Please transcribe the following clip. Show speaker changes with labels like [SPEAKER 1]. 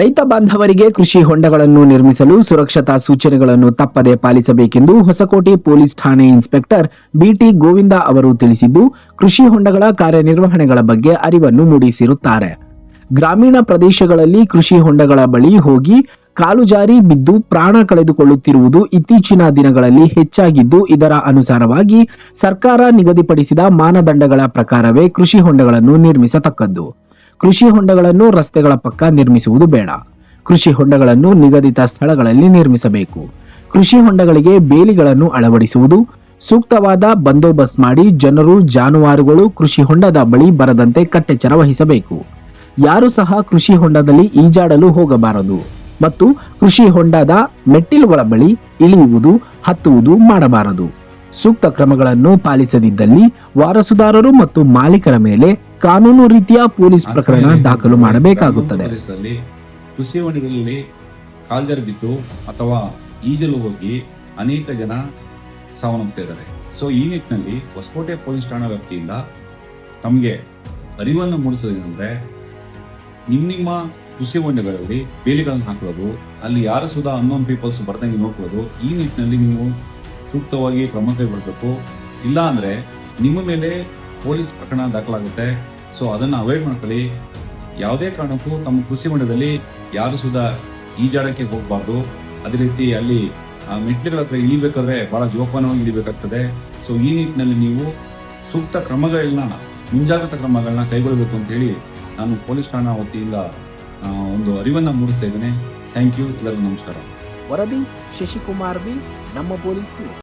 [SPEAKER 1] ರೈತ ಬಾಂಧವರಿಗೆ ಕೃಷಿ ಹೊಂಡಗಳನ್ನು ನಿರ್ಮಿಸಲು ಸುರಕ್ಷತಾ ಸೂಚನೆಗಳನ್ನು ತಪ್ಪದೆ ಪಾಲಿಸಬೇಕೆಂದು ಹೊಸಕೋಟೆ ಪೊಲೀಸ್ ಠಾಣೆ ಇನ್ಸ್ಪೆಕ್ಟರ್ ಬಿಟಿ ಗೋವಿಂದ ಅವರು ತಿಳಿಸಿದ್ದು, ಕೃಷಿ ಹೊಂಡಗಳ ಕಾರ್ಯನಿರ್ವಹಣೆಗಳ ಬಗ್ಗೆ ಅರಿವನ್ನು ಮೂಡಿಸಿರುತ್ತಾರೆ. ಗ್ರಾಮೀಣ ಪ್ರದೇಶಗಳಲ್ಲಿ ಕೃಷಿ ಹೊಂಡಗಳ ಬಳಿ ಹೋಗಿ ಕಾಲು ಜಾರಿ ಬಿದ್ದು ಪ್ರಾಣ ಕಳೆದುಕೊಳ್ಳುತ್ತಿರುವುದು ಇತ್ತೀಚಿನ ದಿನಗಳಲ್ಲಿ ಹೆಚ್ಚಾಗಿದ್ದು, ಇದರ ಅನುಸಾರವಾಗಿ ಸರ್ಕಾರ ನಿಗದಿಪಡಿಸಿದ ಮಾನದಂಡಗಳ ಪ್ರಕಾರವೇ ಕೃಷಿ ಹೊಂಡಗಳನ್ನು ನಿರ್ಮಿಸತಕ್ಕದ್ದು. ಕೃಷಿ ಹೊಂಡಗಳನ್ನು ರಸ್ತೆಗಳ ಪಕ್ಕ ನಿರ್ಮಿಸುವುದು ಬೇಡ. ಕೃಷಿ ಹೊಂಡಗಳನ್ನು ನಿಗದಿತ ಸ್ಥಳಗಳಲ್ಲಿ ನಿರ್ಮಿಸಬೇಕು. ಕೃಷಿ ಹೊಂಡಗಳಿಗೆ ಬೇಲಿಗಳನ್ನು ಅಳವಡಿಸುವುದು, ಸೂಕ್ತವಾದ ಬಂದೋಬಸ್ತ್ ಮಾಡಿ ಜನರು, ಜಾನುವಾರುಗಳು ಕೃಷಿ ಹೊಂಡದ ಬಳಿ ಬರದಂತೆ ಕಟ್ಟೆಚ್ಚರ ವಹಿಸಬೇಕು. ಯಾರು ಸಹ ಕೃಷಿ ಹೊಂಡದಲ್ಲಿ ಈಜಾಡಲು ಹೋಗಬಾರದು ಮತ್ತು ಕೃಷಿ ಹೊಂಡದ ಮೆಟ್ಟಿಲುಗಳ ಬಳಿ ಇಳಿಯುವುದು, ಹತ್ತುವುದು ಮಾಡಬಾರದು. ಸೂಕ್ತ ಕ್ರಮಗಳನ್ನು ಪಾಲಿಸದಿದ್ದಲ್ಲಿ ವಾರಸುದಾರರು ಮತ್ತು ಮಾಲೀಕರ ಮೇಲೆ ಕಾನೂನು ರೀತಿಯ ಪೊಲೀಸ್ ಪ್ರಕರಣ ದಾಖಲು ಮಾಡಬೇಕಾಗುತ್ತದೆ.
[SPEAKER 2] ಪ್ರದೇಶದಲ್ಲಿ ಕೃಷಿ ಕಾಲ್ ಕಾಲ್ಜರಿ ಅಥವಾ ಈಜಲು ಹೋಗಿ ಅನೇಕ ಜನ ಸಾವನ್ನಪ್ಪುತ್ತಾ ಇದ್ದಾರೆ. ಸೊ ಈ ನಿಟ್ಟಿನಲ್ಲಿ ಹೊಸಕೋಟೆ ಪೊಲೀಸ್ ಠಾಣಾ ವ್ಯಾಪ್ತಿಯಿಂದ ತಮಗೆ ಅರಿವನ್ನು ಮೂಡಿಸೋದೇನೆಂದ್ರೆ ನಿಮ್ಮ ನಿಮ್ಮ ಕೃಷಿ ಹೊಂಡಗಳಲ್ಲಿ ಬೇಲಿಗಳನ್ನು ಹಾಕೋದು ಅಲ್ಲಿ ಯಾರು ಸುಧಾ ಅನ್ನೋನ್ ಪೀಪಲ್ಸ್ ಬರ್ದಂಗೆ ನೋಡ್ಕೊಳ್ಳೋದು ಈ ನಿಟ್ಟಿನಲ್ಲಿ ನೀವು ಸೂಕ್ತವಾಗಿ ಕ್ರಮ ಕೈಗೊಳ್ಬೇಕು. ಇಲ್ಲ ಅಂದ್ರೆ ನಿಮ್ಮ ಮೇಲೆ ಪೊಲೀಸ್ ಪ್ರಕರಣ ದಾಖಲಾಗುತ್ತೆ. ಸೊ ಅದನ್ನ ಅವಾಯ್ಡ್ ಮಾಡ್ಕೊಳ್ಳಿ. ಯಾವುದೇ ಕಾರಣಕ್ಕೂ ತಮ್ಮ ಕೃಷಿ ಮಂಡಲದಲ್ಲಿ ಯಾರು ಸುಧಾ ಈಜಾಡಕ್ಕೆ ಹೋಗಬಾರ್ದು. ಅದೇ ರೀತಿ ಅಲ್ಲಿ ಮೆಟ್ಲುಗಳ ಹತ್ರ ಇಳಿಬೇಕಾದ್ರೆ ಬಹಳ ಜೋಪಾನವಾಗಿ ಇಳಿಬೇಕಾಗ್ತದೆ. ಸೊ ಈ ನಿಟ್ಟಿನಲ್ಲಿ ನೀವು ಸೂಕ್ತ ಕ್ರಮಗಳನ್ನ, ಮುಂಜಾಗ್ರತಾ ಕ್ರಮಗಳನ್ನ ಕೈಗೊಳ್ಳಬೇಕು ಅಂತ ಹೇಳಿ ನಾನು ಪೊಲೀಸ್ ಠಾಣಾ ವತಿಯಿಂದ ಒಂದು ಅರಿವನ್ನ ಮೂಡಿಸ್ತಾ ಇದ್ದೇನೆ. ಥ್ಯಾಂಕ್ ಯು ಎಲ್ಲರಿಗೂ ನಮಸ್ಕಾರ.
[SPEAKER 1] ವರದಿ ಶಶಿಕುಮಾರ್ ಬಿ, ನಮ್ಮ ಪೊಲೀಸ್